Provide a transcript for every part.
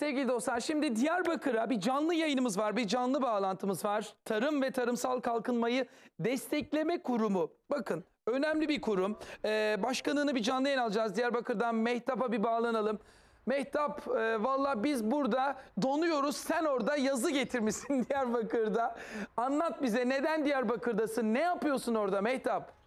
sevgili dostlar. Şimdi Diyarbakır'a bir canlı yayınımız var, bir canlı bağlantımız var. Tarım ve Tarımsal Kalkınmayı Destekleme Kurumu. Bakın önemli bir kurum. Ee, başkanını bir canlı yayın alacağız. Diyarbakır'dan Mehtap'a bir bağlanalım. Mehtap, e, valla biz burada donuyoruz. Sen orada yazı getirmişsin Diyarbakır'da. Anlat bize neden Diyarbakır'dasın? Ne yapıyorsun orada Mehtap?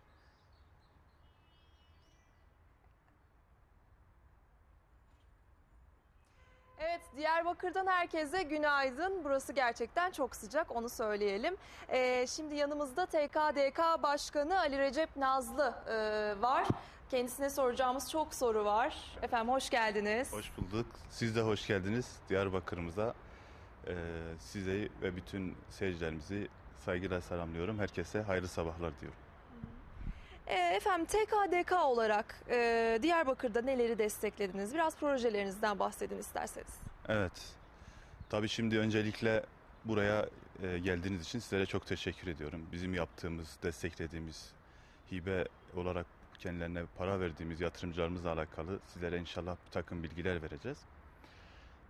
Evet, Diyarbakır'dan herkese günaydın. Burası gerçekten çok sıcak, onu söyleyelim. Ee, şimdi yanımızda TKDK Başkanı Ali Recep Nazlı e, var. Kendisine soracağımız çok soru var. Efendim hoş geldiniz. Hoş bulduk. Siz de hoş geldiniz Diyarbakır'ımıza. Ee, size ve bütün seyircilerimizi saygıyla selamlıyorum. Herkese hayırlı sabahlar diyorum. Ee, efendim TKDK olarak e, Diyarbakır'da neleri desteklediniz? Biraz projelerinizden bahsedin isterseniz. Evet. Tabii şimdi öncelikle buraya e, geldiğiniz için sizlere çok teşekkür ediyorum. Bizim yaptığımız, desteklediğimiz, hibe olarak kendilerine para verdiğimiz yatırımcılarımızla alakalı sizlere inşallah bir takım bilgiler vereceğiz.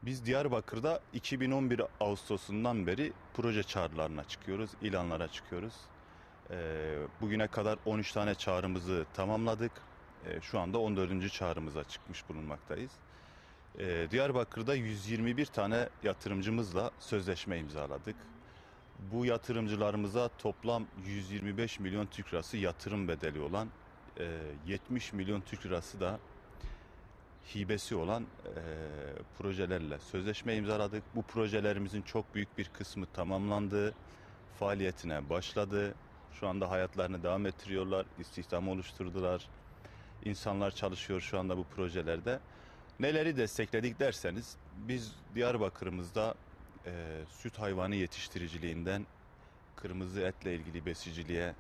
Biz Diyarbakır'da 2011 Ağustos'undan beri proje çağrılarına çıkıyoruz, ilanlara çıkıyoruz. Ee, bugüne kadar 13 tane çağrımızı tamamladık. Ee, şu anda 14. çağrımıza çıkmış bulunmaktayız. Ee, Diyarbakır'da 121 tane yatırımcımızla sözleşme imzaladık. Bu yatırımcılarımıza toplam 125 milyon Türk lirası yatırım bedeli olan e, 70 milyon Türk lirası da hibesi olan e, projelerle sözleşme imzaladık. Bu projelerimizin çok büyük bir kısmı tamamlandı, faaliyetine başladı. Şu anda hayatlarını devam ettiriyorlar, istihdam oluşturdular. İnsanlar çalışıyor şu anda bu projelerde. Neleri destekledik derseniz biz Diyarbakır'ımızda e, süt hayvanı yetiştiriciliğinden kırmızı etle ilgili besiciliğe,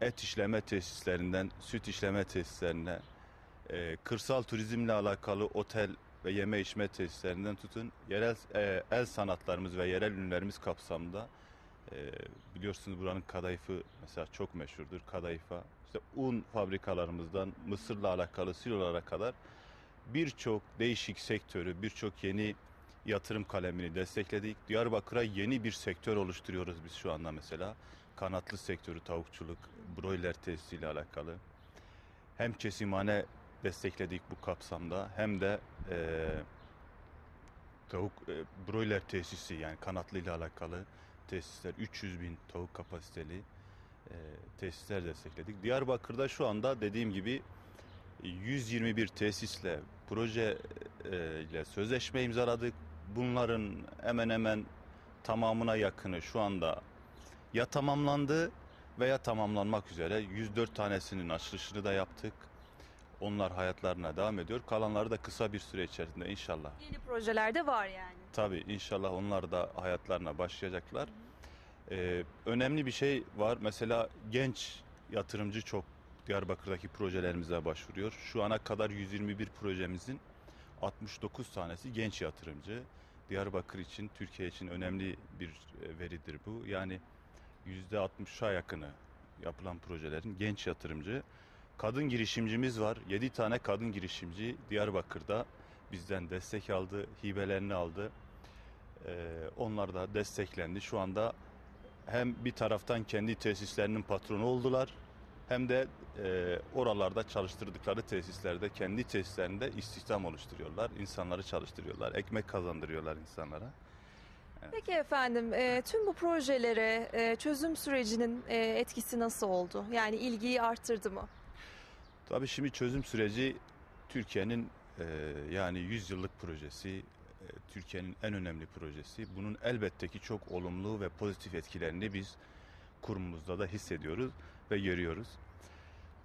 et işleme tesislerinden süt işleme tesislerine, e, kırsal turizmle alakalı otel ve yeme içme tesislerinden tutun yerel e, el sanatlarımız ve yerel ürünlerimiz kapsamında e, biliyorsunuz buranın kadayıfı mesela çok meşhurdur kadayıfa. İşte un fabrikalarımızdan mısırla alakalı silolara kadar birçok değişik sektörü, birçok yeni yatırım kalemini destekledik. Diyarbakır'a yeni bir sektör oluşturuyoruz biz şu anda mesela. Kanatlı sektörü, tavukçuluk, broiler tesisiyle alakalı. Hem kesimhane destekledik bu kapsamda hem de e, tavuk e, broiler tesisi yani kanatlı ile alakalı tesisler 300 bin tavuk kapasiteli e, tesisler destekledik. Diyarbakır'da şu anda dediğim gibi 121 tesisle proje e, ile sözleşme imzaladık. Bunların hemen hemen tamamına yakını şu anda ya tamamlandı veya tamamlanmak üzere 104 tanesinin açılışını da yaptık. Onlar hayatlarına devam ediyor. Kalanları da kısa bir süre içerisinde inşallah. Yeni projeler de var yani. Tabii inşallah onlar da hayatlarına başlayacaklar. Ee, önemli bir şey var. Mesela genç yatırımcı çok Diyarbakır'daki projelerimize başvuruyor. Şu ana kadar 121 projemizin 69 tanesi genç yatırımcı. Diyarbakır için, Türkiye için önemli bir e, veridir bu. Yani %60'a yakını yapılan projelerin genç yatırımcı. Kadın girişimcimiz var. 7 tane kadın girişimci Diyarbakır'da bizden destek aldı, hibelerini aldı. Ee, onlar da desteklendi. Şu anda hem bir taraftan kendi tesislerinin patronu oldular hem de e, oralarda çalıştırdıkları tesislerde kendi tesislerinde istihdam oluşturuyorlar. insanları çalıştırıyorlar. Ekmek kazandırıyorlar insanlara. Peki efendim, e, tüm bu projelere e, çözüm sürecinin e, etkisi nasıl oldu? Yani ilgiyi arttırdı mı? Tabii şimdi çözüm süreci Türkiye'nin e, yani 100 yıllık projesi, e, Türkiye'nin en önemli projesi. Bunun elbette ki çok olumlu ve pozitif etkilerini biz kurumumuzda da hissediyoruz ve görüyoruz.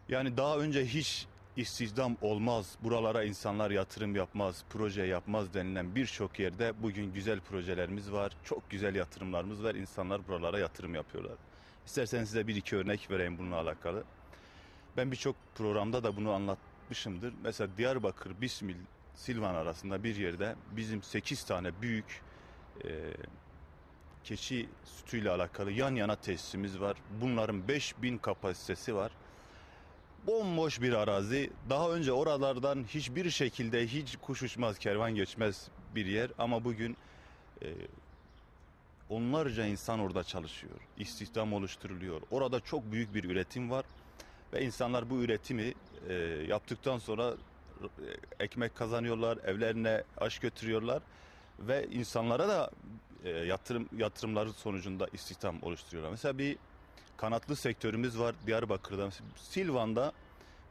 Yani daha önce hiç istihdam olmaz, buralara insanlar yatırım yapmaz, proje yapmaz denilen birçok yerde bugün güzel projelerimiz var, çok güzel yatırımlarımız var. İnsanlar buralara yatırım yapıyorlar. İsterseniz size bir iki örnek vereyim bununla alakalı. Ben birçok programda da bunu anlatmışımdır. Mesela Diyarbakır, Bismil, Silvan arasında bir yerde bizim 8 tane büyük e, keçi sütüyle alakalı yan yana tesisimiz var. Bunların 5000 kapasitesi var. Bomboş bir arazi. Daha önce oralardan hiçbir şekilde hiç kuş uçmaz, kervan geçmez bir yer ama bugün e, onlarca insan orada çalışıyor. İstihdam oluşturuluyor. Orada çok büyük bir üretim var ve insanlar bu üretimi e, yaptıktan sonra e, ekmek kazanıyorlar, evlerine aş götürüyorlar ve insanlara da e, yatırım yatırımları sonucunda istihdam oluşturuyorlar. Mesela bir kanatlı sektörümüz var Diyarbakır'da. Silvan'da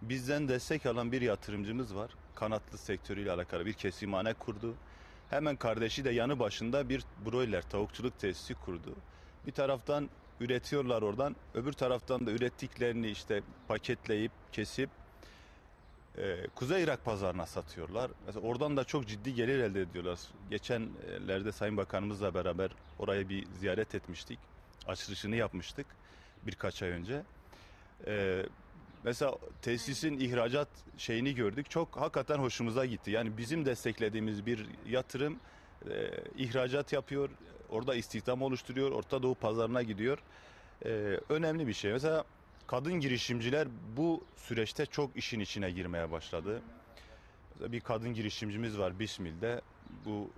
bizden destek alan bir yatırımcımız var. Kanatlı sektörüyle alakalı bir kesimhane kurdu. Hemen kardeşi de yanı başında bir broiler tavukçuluk tesisi kurdu. Bir taraftan üretiyorlar oradan, öbür taraftan da ürettiklerini işte paketleyip, kesip e, Kuzey Irak pazarına satıyorlar. Mesela oradan da çok ciddi gelir elde ediyorlar. Geçenlerde Sayın Bakanımızla beraber orayı bir ziyaret etmiştik. Açılışını yapmıştık birkaç ay önce. E, mesela tesisin ihracat şeyini gördük. Çok hakikaten hoşumuza gitti. Yani bizim desteklediğimiz bir yatırım e, ihracat yapıyor. Orada istihdam oluşturuyor. Orta Doğu pazarına gidiyor. E, önemli bir şey. Mesela kadın girişimciler bu süreçte çok işin içine girmeye başladı. Mesela bir kadın girişimcimiz var Bismil'de. Bu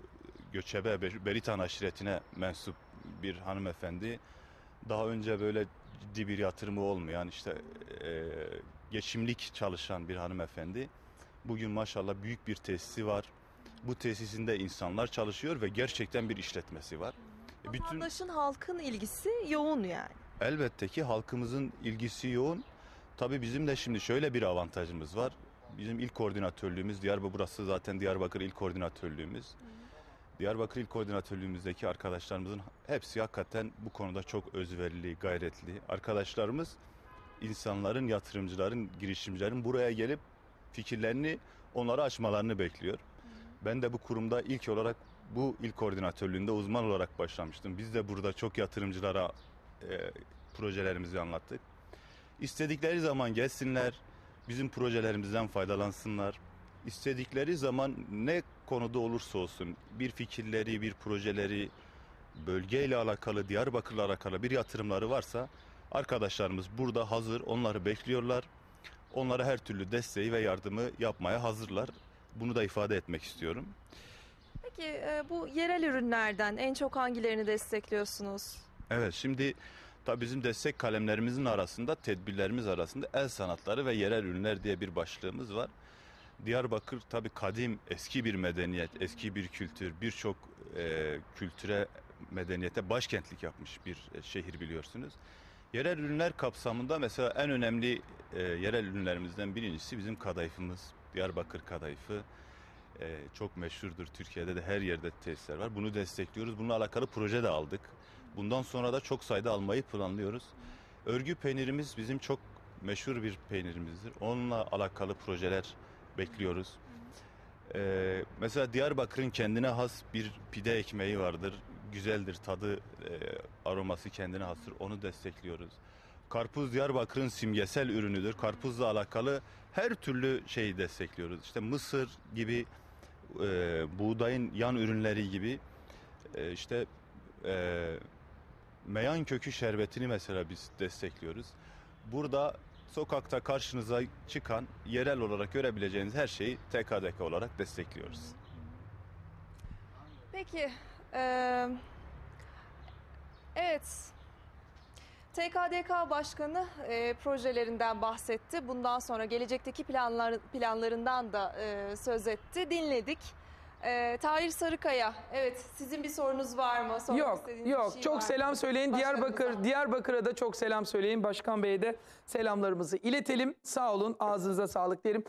göçebe Ber- Beritan aşiretine mensup bir hanımefendi. Daha önce böyle ciddi bir yatırımı olmayan işte e, geçimlik çalışan bir hanımefendi. Bugün maşallah büyük bir tesisi var. Bu tesisinde insanlar çalışıyor ve gerçekten bir işletmesi var. Bütün Vatandaşın halkın ilgisi yoğun yani. elbette ki halkımızın ilgisi yoğun. Tabii bizim de şimdi şöyle bir avantajımız var. Bizim ilk koordinatörlüğümüz Diyarbakır burası zaten Diyarbakır ilk koordinatörlüğümüz. Diyarbakır ilk koordinatörlüğümüzdeki arkadaşlarımızın hepsi hakikaten bu konuda çok özverili, gayretli. Arkadaşlarımız insanların, yatırımcıların, girişimcilerin buraya gelip fikirlerini onlara açmalarını bekliyor. Ben de bu kurumda ilk olarak bu ilk koordinatörlüğünde uzman olarak başlamıştım. Biz de burada çok yatırımcılara e, projelerimizi anlattık. İstedikleri zaman gelsinler, bizim projelerimizden faydalansınlar. İstedikleri zaman ne konuda olursa olsun bir fikirleri, bir projeleri, bölgeyle alakalı, Diyarbakır'la alakalı bir yatırımları varsa arkadaşlarımız burada hazır, onları bekliyorlar. Onlara her türlü desteği ve yardımı yapmaya hazırlar. Bunu da ifade etmek istiyorum. Peki e, bu yerel ürünlerden en çok hangilerini destekliyorsunuz? Evet şimdi tabii bizim destek kalemlerimizin arasında tedbirlerimiz arasında el sanatları ve yerel ürünler diye bir başlığımız var. Diyarbakır tabii kadim eski bir medeniyet, eski bir kültür, birçok e, kültüre medeniyete başkentlik yapmış bir e, şehir biliyorsunuz. Yerel ürünler kapsamında mesela en önemli e, yerel ürünlerimizden birincisi bizim kadayıfımız. Diyarbakır kadayıfı e, çok meşhurdur. Türkiye'de de her yerde tesisler var. Bunu destekliyoruz. Bununla alakalı proje de aldık. Bundan sonra da çok sayıda almayı planlıyoruz. Örgü peynirimiz bizim çok meşhur bir peynirimizdir. Onunla alakalı projeler bekliyoruz. Ee, mesela Diyarbakır'ın kendine has bir pide ekmeği vardır. Güzeldir, tadı, e, aroması kendine hastır. Onu destekliyoruz. Karpuz Diyarbakır'ın simgesel ürünüdür. Karpuzla alakalı her türlü şeyi destekliyoruz. İşte mısır gibi, e, buğdayın yan ürünleri gibi, e, işte e, meyan kökü şerbetini mesela biz destekliyoruz. Burada sokakta karşınıza çıkan yerel olarak görebileceğiniz her şeyi TKDK olarak destekliyoruz. Peki, e, evet. TKDK Başkanı e, projelerinden bahsetti. Bundan sonra gelecekteki planlar, planlarından da e, söz etti. Dinledik. E, Tahir Sarıkaya, evet sizin bir sorunuz var mı? Sormak Yok, yok. şey çok var selam söyleyin. Başkanımıza. Diyarbakır, Diyarbakır'a da çok selam söyleyin. Başkan Bey'e de selamlarımızı iletelim. Sağ olun, ağzınıza sağlık derim.